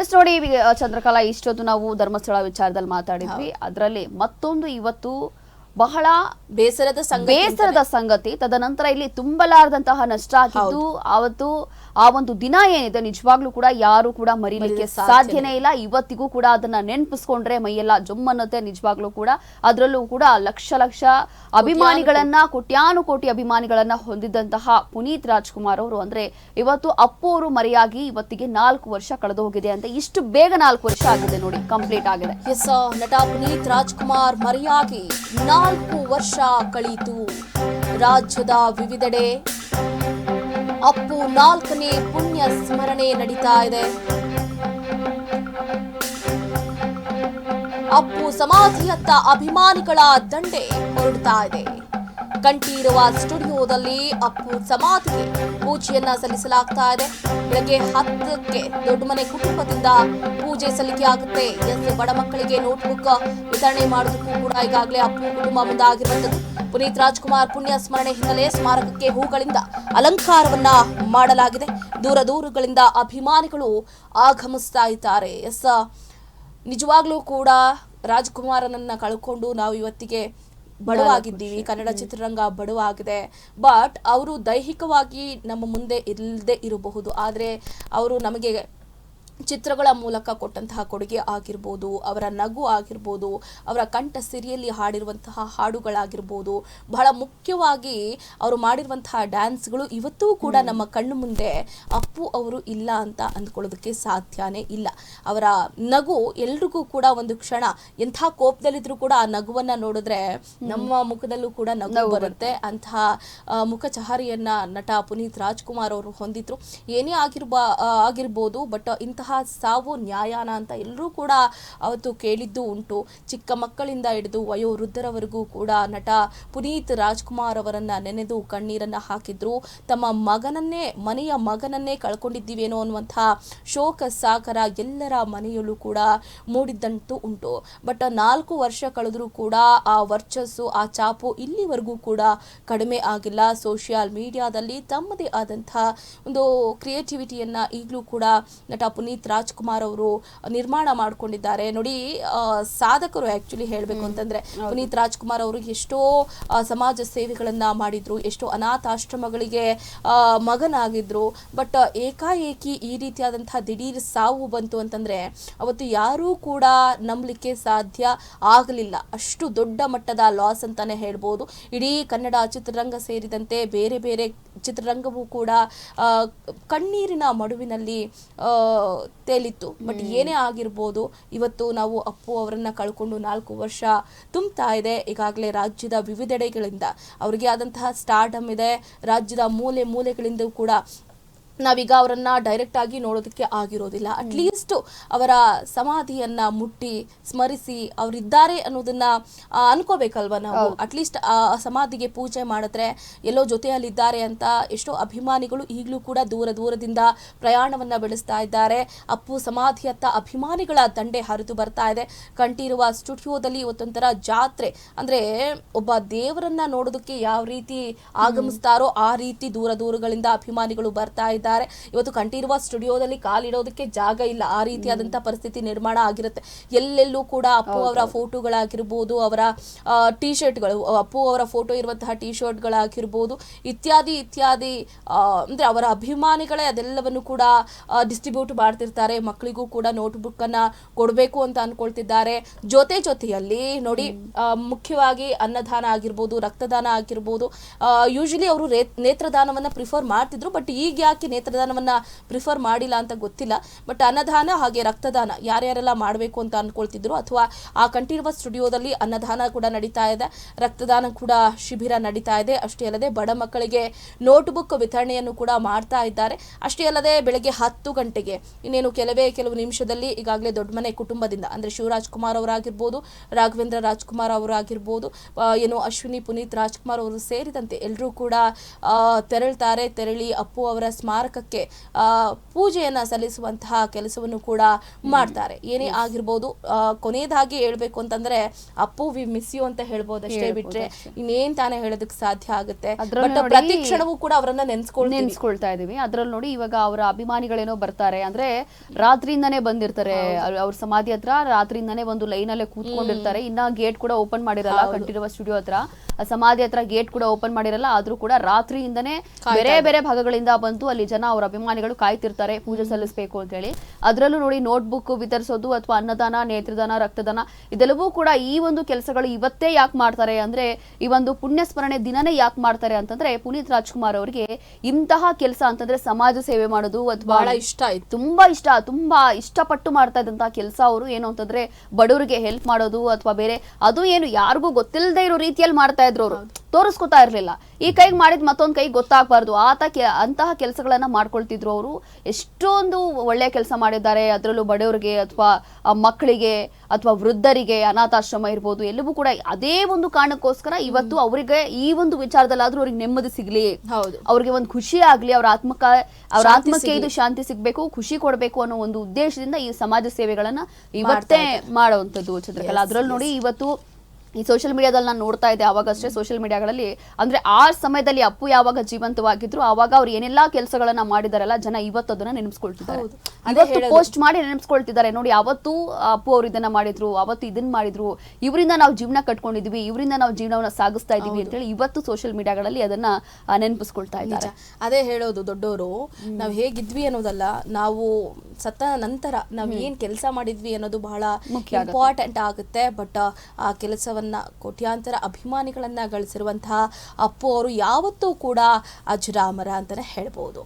S ನೋಡಿ ಚಂದ್ರಕಲಾ ಇಷ್ಟೊತ್ತು ನಾವು ಧರ್ಮಸ್ಥಳ ವಿಚಾರದಲ್ಲಿ ಮಾತಾಡಿದ್ವಿ. ಅದರಲ್ಲಿ ಮತ್ತೊಂದು ಇವತ್ತು ಬಹಳ ಬೇಸರದ ಸಂಗತಿ ಬೇಸರದ ಸಂಗತಿ. ತದನಂತರ ಇಲ್ಲಿ ತುಂಬಲಾರದಂತಹ ನಷ್ಟ ಆಗಿದ್ದು ಆವತ್ತು ಆ ಒಂದು ದಿನ ಏನಿದೆ ನಿಜವಾಗ್ಲೂ ಕೂಡ ಯಾರು ಕೂಡ ಮರಿಲಿಕ್ಕೆ ಸಾಧ್ಯನೇ ಇಲ್ಲ. ಇವತ್ತಿಗೂ ಕೂಡ ಅದನ್ನ ನೆನಪಿಸ್ಕೊಂಡ್ರೆ ಮೈಯೆಲ್ಲ ಜೊಮ್ಮನ್ನತೆ ಅನ್ನತ್ತೆ ನಿಜವಾಗ್ಲೂ ಕೂಡ. ಅದರಲ್ಲೂ ಕೂಡ ಲಕ್ಷ ಲಕ್ಷ ಅಭಿಮಾನಿಗಳನ್ನ ಕೋಟ್ಯಾನು ಕೋಟಿ ಅಭಿಮಾನಿಗಳನ್ನ ಹೊಂದಿದ್ದಂತಹ ಪುನೀತ್ ರಾಜ್ಕುಮಾರ್ ಅವರು ಅಂದ್ರೆ ಇವತ್ತು ಅಪ್ಪು ಅವರು ಮರೆಯಾಗಿ ಇವತ್ತಿಗೆ ನಾಲ್ಕು ವರ್ಷ ಕಳೆದು ಹೋಗಿದೆ ಅಂತ ಇಷ್ಟು ಬೇಗ ನಾಲ್ಕು ವರ್ಷ ಆಗಿದೆ ನೋಡಿ ಕಂಪ್ಲೀಟ್ ಆಗಿದೆ. ಎಸ್ ನಟ ಪುನೀತ್ ರಾಜ್ಕುಮಾರ್ ಮರೆಯಾಗಿ ನಾಲ್ಕು ವರ್ಷ ಕಳೀತು. ರಾಜ್ಯದ ವಿವಿಧೆಡೆ ಅಪ್ಪು ನಾಲ್ಕನೇ ಪುಣ್ಯ ಸ್ಮರಣೆ ನಡೀತಾ ಇದೆ. ಅಪ್ಪು ಸಮಾಧಿಯತ್ತ ಅಭಿಮಾನಿಗಳ ದಂಡೆ ಹೊರಡ್ತಾ ಇದೆ. ಕಂಠೀರುವ ಸ್ಟುಡಿಯೋದಲ್ಲಿ ಅಪ್ಪು ಸಮಾಧಿಗೆ ಪೂಜೆಯನ್ನ ಸಲ್ಲಿಸಲಾಗ್ತಾ ಇದೆ. ಬೆಳಗ್ಗೆ ಹತ್ತಕ್ಕೆ ದೊಡ್ಡ ಮನೆ ಕುಟುಂಬದಿಂದ ಪೂಜೆ ಸಲ್ಲಿಕೆ ಆಗುತ್ತೆ ಎಸ್ ಬಡ ಮಕ್ಕಳಿಗೆ ನೋಟ್ಬುಕ್ ವಿತರಣೆ ಮಾಡೋದಕ್ಕೂ ಕೂಡ ಈಗಾಗಲೇ ಅಪ್ಪು ಕುಟುಂಬ ಮುಂದಾಗಿರುವಂತದ್ದು ಪುನೀತ್ ರಾಜ್ಕುಮಾರ್ ಪುಣ್ಯ ಸ್ಮರಣೆ ಹಿನ್ನೆಲೆ ಸ್ಮಾರಕಕ್ಕೆ ಹೂಗಳಿಂದ ಅಲಂಕಾರವನ್ನ ಮಾಡಲಾಗಿದೆ. ದೂರ ದೂರಗಳಿಂದ ಅಭಿಮಾನಿಗಳು ಆಗಮಿಸ್ತಾ ಇದ್ದಾರೆ. ಎಸ್, ನಿಜವಾಗ್ಲೂ ಕೂಡ ರಾಜ್ಕುಮಾರನನ್ನ ಕಳ್ಕೊಂಡು ನಾವು ಇವತ್ತಿಗೆ ಬಡವಾಗಿದ್ದೀವಿ. ಕನ್ನಡ ಚಿತ್ರರಂಗ ಬಡವಾಗಿದೆ. ಬಟ್ ಅವರು ದೈಹಿಕವಾಗಿ ನಮ್ಮ ಮುಂದೆ ಇಲ್ಲದೆ ಇರಬಹುದು. ಆದರೆ ಅವರು ನಮಗೆ ಚಿತ್ರಗಳ ಮೂಲಕ ಕೊಟ್ಟಂತಹ ಕೊಡುಗೆ ಆಗಿರ್ಬೋದು ಅವರ ನಗು ಆಗಿರ್ಬೋದು ಅವರ ಕಂಠ ಸಿರಿಯಲ್ಲಿ ಹಾಡಿರುವಂತಹ ಹಾಡುಗಳಾಗಿರ್ಬೋದು. ಬಹಳ ಮುಖ್ಯವಾಗಿ ಅವರು ಮಾಡಿರುವಂತಹ ಡ್ಯಾನ್ಸ್ಗಳು ಇವತ್ತೂ ಕೂಡ ನಮ್ಮ ಕಣ್ಣು ಮುಂದೆ ಅಪ್ಪು ಅವರು ಇಲ್ಲ ಅಂತ ಅಂದ್ಕೊಳ್ಳೋದಕ್ಕೆ ಸಾಧ್ಯನೇ ಇಲ್ಲ. ಅವರ ನಗು ಎಲ್ರಿಗೂ ಕೂಡ ಒಂದು ಕ್ಷಣ ಎಂಥ ಕೋಪದಲ್ಲಿದ್ರು ಕೂಡ ಆ ನಗುವನ್ನ ನೋಡಿದ್ರೆ ನಮ್ಮ ಮುಖದಲ್ಲೂ ಕೂಡ ನಗು ಬರುತ್ತೆ. ಅಂತಹ ಮುಖ ಚಹರಿಯನ್ನ ನಟ ಪುನೀತ್ ರಾಜ್ಕುಮಾರ್ ಅವರು ಹೊಂದಿದ್ರು. ಏನೇ ಆಗಿರ್ಬ ಆಗಿರ್ಬೋದು ಬಟ್ ಇಂತಹ ಸಾವು ನ್ಯಾಯಾನ ಅಂತ ಎಲ್ಲರೂ ಕೂಡ ಅವತ್ತು ಕೇಳಿದ್ದು ಉಂಟು. ಚಿಕ್ಕ ಮಕ್ಕಳಿಂದ ಹಿಡಿದು ವಯೋವೃದ್ಧರವರೆಗೂ ಕೂಡ ನಟ ಪುನೀತ್ ರಾಜ್ಕುಮಾರ್ ಅವರನ್ನು ನೆನೆದು ಕಣ್ಣೀರನ್ನು ಹಾಕಿದ್ರು. ತಮ್ಮ ಮಗನನ್ನೇ, ಮನೆಯ ಮಗನನ್ನೇ ಕಳ್ಕೊಂಡಿದ್ದೀವೇನೋ ಅನ್ನುವಂಥ ಶೋಕ ಸಾಗರ ಎಲ್ಲರ ಮನೆಯಲ್ಲೂ ಕೂಡ ಮೂಡಿದ್ದಂತೂ ಉಂಟು. ಬಟ್ ನಾಲ್ಕು ವರ್ಷ ಕಳೆದರೂ ಕೂಡ ಆ ವರ್ಚಸ್ಸು, ಆ ಚಾಪು ಇಲ್ಲಿವರೆಗೂ ಕೂಡ ಕಡಿಮೆ ಆಗಿಲ್ಲ. ಸೋಷಿಯಲ್ ಮೀಡಿಯಾದಲ್ಲಿ ತಮ್ಮದೇ ಆದಂಥ ಒಂದು ಕ್ರಿಯೇಟಿವಿಟಿಯನ್ನು ಈಗಲೂ ಕೂಡ ನಟ ಪುನೀತ್ ರಾಜ್ಕುಮಾರ್ ಅವರು ನಿರ್ಮಾಣ ಮಾಡ್ಕೊಂಡಿದ್ದಾರೆ. ನೋಡಿ ಸಾಧಕರು ಆಕ್ಚುಲಿ ಹೇಳಬೇಕು ಅಂತಂದ್ರೆ ಪುನೀತ್ ರಾಜ್ಕುಮಾರ್ ಅವರು ಎಷ್ಟೋ ಸಮಾಜ ಸೇವೆಗಳನ್ನ ಮಾಡಿದ್ರು ಎಷ್ಟೋ ಅನಾಥಾಶ್ರಮಗಳಿಗೆ ಮಗನಾಗಿದ್ದರು ಮಗನಾಗಿದ್ರು ಬಟ್ ಏಕಾಏಕಿ ಈ ರೀತಿಯಾದಂತಹ ದಿಢೀರ್ ಸಾವು ಬಂತು ಅಂತಂದ್ರೆ ಅವತ್ತು ಯಾರೂ ಕೂಡ ನಂಬಲಿಕ್ಕೆ ಸಾಧ್ಯ ಆಗಲಿಲ್ಲ. ಅಷ್ಟು ದೊಡ್ಡ ಮಟ್ಟದ ಲಾಸ್ ಅಂತಾನೆ ಹೇಳ್ಬೋದು. ಇಡೀ ಕನ್ನಡ ಚಿತ್ರರಂಗ ಸೇರಿದಂತೆ ಬೇರೆ ಬೇರೆ ಚಿತ್ರರಂಗವೂ ಕೂಡ ಕಣ್ಣೀರಿನ ಮಡುವಿನಲ್ಲಿ ತೇಲಿತ್ತು. ಬಟ್ ಏನೇ ಆಗಿರ್ಬೋದು ಇವತ್ತು ನಾವು ಅಪ್ಪು ಅವರನ್ನ ಕಳ್ಕೊಂಡು ನಾಲ್ಕು ವರ್ಷ ತುಂಬ್ತಾ ಇದೆ. ಈಗಾಗಲೇ ರಾಜ್ಯದ ವಿವಿಧೆಡೆಗಳಿಂದ ಅವರಿಗೆ ಆದಂತಹ ಸ್ಟಾರ್ಟಮ್ ಇದೆ. ರಾಜ್ಯದ ಮೂಲೆ ಮೂಲೆಗಳಿಂದ ಕೂಡ ನಾವೀಗ ಅವರನ್ನ ಡೈರೆಕ್ಟ್ ಆಗಿ ನೋಡೋದಕ್ಕೆ ಆಗಿರೋದಿಲ್ಲ. ಅಟ್ಲೀಸ್ಟ್ ಅವರ ಸಮಾಧಿಯನ್ನ ಮುಟ್ಟಿ ಸ್ಮರಿಸಿ ಅವರಿದ್ದಾರೆ ಅನ್ನೋದನ್ನ ಅನ್ಕೋಬೇಕಲ್ವ ನಾವು? ಅಟ್ಲೀಸ್ಟ್ ಆ ಸಮಾಧಿಗೆ ಪೂಜೆ ಮಾಡಿದ್ರೆ ಎಲ್ಲೋ ಜೊತೆಯಲ್ಲಿದ್ದಾರೆ ಅಂತ ಎಷ್ಟೋ ಅಭಿಮಾನಿಗಳು ಈಗಲೂ ಕೂಡ ದೂರ ದೂರದಿಂದ ಪ್ರಯಾಣವನ್ನ ಬೆಳೆಸ್ತಾ ಇದ್ದಾರೆ. ಅಪ್ಪು ಸಮಾಧಿಯತ್ತ ಅಭಿಮಾನಿಗಳ ದಂಡೆ ಹರಿದು ಬರ್ತಾ ಇದೆ. ಕಂಠೀರುವ ಸ್ಟುಡಿಯೋದಲ್ಲಿ ಇವತ್ತೊಂಥರ ಜಾತ್ರೆ ಅಂದ್ರೆ ಒಬ್ಬ ದೇವರನ್ನ ನೋಡೋದಕ್ಕೆ ಯಾವ ರೀತಿ ಆಗಮಿಸ್ತಾರೋ ಆ ರೀತಿ ದೂರ ದೂರಗಳಿಂದ ಅಭಿಮಾನಿಗಳು ಬರ್ತಾ ಇದ್ದಾರೆ. ಇವತ್ತು ಕಂಠೀರುವ ಸ್ಟುಡಿಯೋದಲ್ಲಿ ಕಾಲಿಡೋದಕ್ಕೆ ಜಾಗ ಇಲ್ಲ. ಆ ರೀತಿಯಾದಂತಹ ಪರಿಸ್ಥಿತಿ ನಿರ್ಮಾಣ ಆಗಿರುತ್ತೆ. ಎಲ್ಲೆಲ್ಲೂ ಕೂಡ ಅಪ್ಪು ಅವರ ಫೋಟೋಗಳಾಗಿರ್ಬೋದು ಅವರ ಟಿ ಶರ್ಟ್ಗಳು ಅಪ್ಪು ಅವರ ಫೋಟೋ ಇರುವಂತಹ ಟಿ ಶರ್ಟ್ಗಳಾಗಿರ್ಬೋದು ಇತ್ಯಾದಿ ಇತ್ಯಾದಿ ಅಂದ್ರೆ ಅವರ ಅಭಿಮಾನಿಗಳೇ ಅದೆಲ್ಲವನ್ನು ಕೂಡ ಡಿಸ್ಟ್ರಿಬ್ಯೂಟ್ ಮಾಡ್ತಿರ್ತಾರೆ. ಮಕ್ಕಳಿಗೂ ಕೂಡ ನೋಟ್ಬುಕ್ ಅನ್ನ ಕೊಡಬೇಕು ಅಂತ ಅನ್ಕೊಳ್ತಿದ್ದಾರೆ. ಜೊತೆ ಜೊತೆಯಲ್ಲಿ ನೋಡಿ ಮುಖ್ಯವಾಗಿ ಅನ್ನದಾನ ಆಗಿರ್ಬೋದು ರಕ್ತದಾನ ಆಗಿರ್ಬೋದು ಯೂಶಲಿ ಅವರು ನೇತ್ರದಾನವನ್ನ ಪ್ರಿಫರ್ ಮಾಡ್ತಿದ್ರು ಬಟ್ ಈಗ ಯಾಕೆ ನೇತ್ರದಾನವನ್ನ ಪ್ರಿಫರ್ ಮಾಡಿಲ್ಲ ಅಂತ ಗೊತ್ತಿಲ್ಲ ಬಟ್ ಅನ್ನದಾನ ಹಾಗೆ ರಕ್ತದಾನ ಯಾರ್ಯಾರೆಲ್ಲ ಮಾಡಬೇಕು ಅಂತ ಅಂದ್ಕೊಳ್ತಿದ್ರು ಅಥವಾ ಆ ಕಂಠೀರವ ಸ್ಟುಡಿಯೋದಲ್ಲಿ ಅನ್ನದಾನ ಕೂಡ ನಡೀತಾ ಇದೆ, ರಕ್ತದಾನ ಕೂಡ ಶಿಬಿರ ನಡೀತಾ ಇದೆ, ಅಷ್ಟೇ ಅಲ್ಲದೆ ಬಡ ಮಕ್ಕಳಿಗೆ ನೋಟ್ಬುಕ್ ವಿತರಣೆಯನ್ನು ಕೂಡ ಮಾಡ್ತಾ ಇದ್ದಾರೆ. ಅಷ್ಟೇ ಅಲ್ಲದೆ ಬೆಳಗ್ಗೆ ಹತ್ತು ಗಂಟೆಗೆ ಇನ್ನೇನು ಕೆಲವೇ ಕೆಲವು ನಿಮಿಷದಲ್ಲಿ ಈಗಾಗಲೇ ದೊಡ್ಡ ಮನೆ ಕುಟುಂಬದಿಂದ, ಅಂದ್ರೆ ಶಿವರಾಜ್ ಕುಮಾರ್ ಅವರಾಗಿರ್ಬೋದು, ರಾಘವೇಂದ್ರ ರಾಜ್ಕುಮಾರ್ ಅವರಾಗಿರ್ಬೋದು ಏನು ಅಶ್ವಿನಿ ಪುನೀತ್ ರಾಜ್ಕುಮಾರ್ ಅವರು ಸೇರಿದಂತೆ ಎಲ್ಲರೂ ಕೂಡ ತೆರಳ್ತಾರೆ, ತೆರಳಿ ಅಪ್ಪು ಅವರ ಸ್ಮಾರಕ ಸ್ಮಾರಕಕ್ಕೆ ಆ, ಪೂಜೆಯನ್ನ ಸಲ್ಲಿಸುವಂತಹ ಕೆಲಸವನ್ನು ಕೂಡ ಮಾಡ್ತಾರೆ. ಏನೇ ಆಗಿರ್ಬೋದು ಕೊನೆಯದಾಗಿ ಹೇಳ್ಬೇಕು ಅಂತಂದ್ರೆ ಅಪ್ಪು ವಿ ಮಿಸ್ ಯು ಅಂತ ಹೇಳ್ಬೋದು ಅಷ್ಟೇ ಬಿಟ್ರೆ ಇನ್ನೇನ್ ತಾನೇ ಹೇಳೋದಕ್ಕೆ ಸಾಧ್ಯ ಆಗುತ್ತೆ. ಪ್ರತಿ ಕ್ಷಣವೂ ಕೂಡ ಅವರನ್ನ ನೆನ್ಸ್ಕೊಳ್ ನೆನ್ಸ್ಕೊಳ್ತಾ ಇದೀವಿ ಅದ್ರಲ್ಲಿ ನೋಡಿ ಇವಾಗ ಅವರ ಅಭಿಮಾನಿಗಳೇನೋ ಬರ್ತಾರೆ. ಅಂದ್ರೆ ರಾತ್ರಿಯಿಂದಾನೇ ಬಂದಿರ್ತಾರೆ. ಅವ್ರ- ಸಮಾಧಿ ಹತ್ರ ರಾತ್ರಿಯಿಂದಾನೇ ಒಂದು ಲೈನ್ ಅಲ್ಲೇ ಕೂತ್ಕೊಂಡಿರ್ತಾರೆ ಇನ್ನ ಗೇಟ್ ಕೂಡ ಓಪನ್ ಮಾಡಿರಲ್ಲ ಕಂಠೀರವ ಸ್ಟುಡಿಯೋ ಹತ್ರ. ಸಮಾಧಿ ಹತ್ರ ಗೇಟ್ ಕೂಡ ಓಪನ್ ಮಾಡಿರಲ್ಲ. ಆದ್ರೂ ಕೂಡ ರಾತ್ರಿಯಿಂದನೇ ಬೇರೆ ಬೇರೆ ಭಾಗಗಳಿಂದ ಬಂತು ಅಲ್ಲಿ ಜನ ಅವರ ಅಭಿಮಾನಿಗಳು ಕಾಯ್ತಿರ್ತಾರೆ ಪೂಜೆ ಸಲ್ಲಿಸಬೇಕು ಅಂತ ಹೇಳಿ. ಅದ್ರಲ್ಲೂ ನೋಡಿ ನೋಟ್ಬುಕ್ ವಿತರಿಸೋದು ಅಥವಾ ಅನ್ನದಾನ ನೇತ್ರದಾನ ರಕ್ತದಾನ ಇದೆಲ್ಲವೂ ಕೂಡ ಈ ಒಂದು ಕೆಲಸಗಳು ಇವತ್ತೇ ಯಾಕೆ ಮಾಡ್ತಾರೆ ಅಂದ್ರೆ ಈ ಒಂದು ಪುಣ್ಯ ಸ್ಮರಣೆ ದಿನನೇ ಯಾಕೆ ಮಾಡ್ತಾರೆ ಅಂತಂದ್ರೆ ಪುನೀತ್ ರಾಜ್ಕುಮಾರ್ ಅವರಿಗೆ ಇಂತಹ ಕೆಲಸ ಅಂತಂದ್ರೆ ಸಮಾಜ ಸೇವೆ ಮಾಡೋದು ಅಥವಾ ಬಹಳ ಇಷ್ಟ ಆಯ್ತು. ತುಂಬಾ ಇಷ್ಟ ತುಂಬಾ ಇಷ್ಟಪಟ್ಟು ಮಾಡ್ತಾ ಇದ್ದಂತಹ ಕೆಲಸ ಅವರು ಏನು ಅಂತಂದ್ರೆ ಬಡವರಿಗೆ ಹೆಲ್ಪ್ ಮಾಡೋದು ಅಥವಾ ಬೇರೆ ಅದು ಏನು ಯಾರಿಗೂ ಗೊತ್ತಿಲ್ಲದೆ ಇರೋ ರೀತಿಯಲ್ಲಿ ಮಾಡ್ತಾ ಇದ್ರು ಅವರು. ತೋರಿಸ್ಕೊತಾ ಇರಲಿಲ್ಲ. ಈ ಕೈಗೆ ಮಾಡಿದ್ ಮತ್ತೊಂದು ಕೈ ಗೊತ್ತಾಗಬಾರ್ದು. ಆತ ಕೆ ಅಂತಹ ಕೆಲಸಗಳನ್ನ ಮಾಡ್ಕೊಳ್ತಿದ್ರು ಅವರು. ಎಷ್ಟೊಂದು ಒಳ್ಳೆಯ ಕೆಲಸ ಮಾಡಿದ್ದಾರೆ. ಅದರಲ್ಲೂ ಬಡವರಿಗೆ ಅಥವಾ ಮಕ್ಕಳಿಗೆ ಅಥವಾ ವೃದ್ಧರಿಗೆ ಅನಾಥಾಶ್ರಮ ಇರ್ಬೋದು ಎಲ್ಲವೂ ಕೂಡ ಅದೇ ಒಂದು ಕಾರಣಕ್ಕೋಸ್ಕರ ಇವತ್ತು ಅವರಿಗೆ ಈ ಒಂದು ವಿಚಾರದಲ್ಲಾದ್ರೂ ಅವ್ರಿಗೆ ನೆಮ್ಮದಿ ಸಿಗ್ಲಿ. ಹೌದು. ಅವ್ರಿಗೆ ಒಂದು ಖುಷಿ ಆಗ್ಲಿ. ಅವ್ರ ಆತ್ಮಕ ಅವ್ರ ಆತ್ಮಕ್ಕೆ ಇದು ಶಾಂತಿ ಸಿಗ್ಬೇಕು ಖುಷಿ ಕೊಡಬೇಕು ಅನ್ನೋ ಒಂದು ಉದ್ದೇಶದಿಂದ ಈ ಸಮಾಜ ಸೇವೆಗಳನ್ನ ಇವತ್ತೇ ಮಾಡುವಂತದ್ದು ಚಂದ್ರಕಲಾ. ಅದರಲ್ಲಿ ನೋಡಿ ಇವತ್ತು ಈ ಸೋಷಿಯಲ್ ಮೀಡಿಯಾದಲ್ಲಿ ನಾನು ನೋಡ್ತಾ ಇದ್ದೆ ಅವಾಗಷ್ಟೇ ಸೋಷಿಯಲ್ ಮೀಡಿಯಾಗಳಲ್ಲಿ ಅಂದ್ರೆ ಆ ಸಮಯದಲ್ಲಿ ಅಪ್ಪು ಯಾವಾಗ ಜೀವಂತವಾಗಿದ್ರು ಅವಾಗ ಅವ್ರು ಏನೆಲ್ಲ ಕೆಲಸಗಳನ್ನ ಮಾಡಿದಾರಲ್ಲ ಜನ ಇವತ್ತು ಅದನ್ನ ನೆನೆಸ್ಕೊಳ್ತಿದ್ದಾರೆ ಇವತ್ತು ಪೋಸ್ಟ್ ಮಾಡಿ ನೆನೆಸ್ಕೊಳ್ತಿದ್ದಾರೆ ನೋಡಿ ಅವತ್ತು ಅಪ್ಪು ಅವ್ರು ಇದನ್ನ ಮಾಡಿದ್ರು ಅವತ್ತು ಇದನ್ನ ಮಾಡಿದ್ರು ಇವರಿಂದ ನಾವು ಜೀವನ ಕಟ್ಕೊಂಡಿದ್ವಿ ಇವರಿಂದ ನಾವು ಜೀವನವನ್ನ ಸಾಗಿಸ್ತಾ ಇದೀವಿ ಅಂತೇಳಿ ಇವತ್ತು ಸೋಷಿಯಲ್ ಮೀಡಿಯಾಗಳಲ್ಲಿ ಅದನ್ನ ನೆನಪಿಸ್ಕೊಳ್ತಾ ಇದ್ದಾರೆ. ಅದೇ ಹೇಳೋದು ದೊಡ್ಡವರು ನಾವು ಹೇಗಿದ್ವಿ ಅನ್ನೋದಲ್ಲ ನಾವು ಸತ್ತ ನಂತರ ನಾವು ಏನ್ ಕೆಲಸ ಮಾಡಿದ್ವಿ ಅನ್ನೋದು ಬಹಳ ಇಂಪಾರ್ಟೆಂಟ್ ಆಗುತ್ತೆ. ಬಟ್ ಆ ಕೆಲಸವನ್ನ ಕೋಟ್ಯಾಂತರ ಅಭಿಮಾನಿಗಳನ್ನ ಗಳಿಸಿರುವಂತಹ ಅಪ್ಪು ಅವರು ಯಾವತ್ತೂ ಕೂಡ ಅಜರಾಮರ ಅಂತಾನೆ ಹೇಳ್ಬೋದು.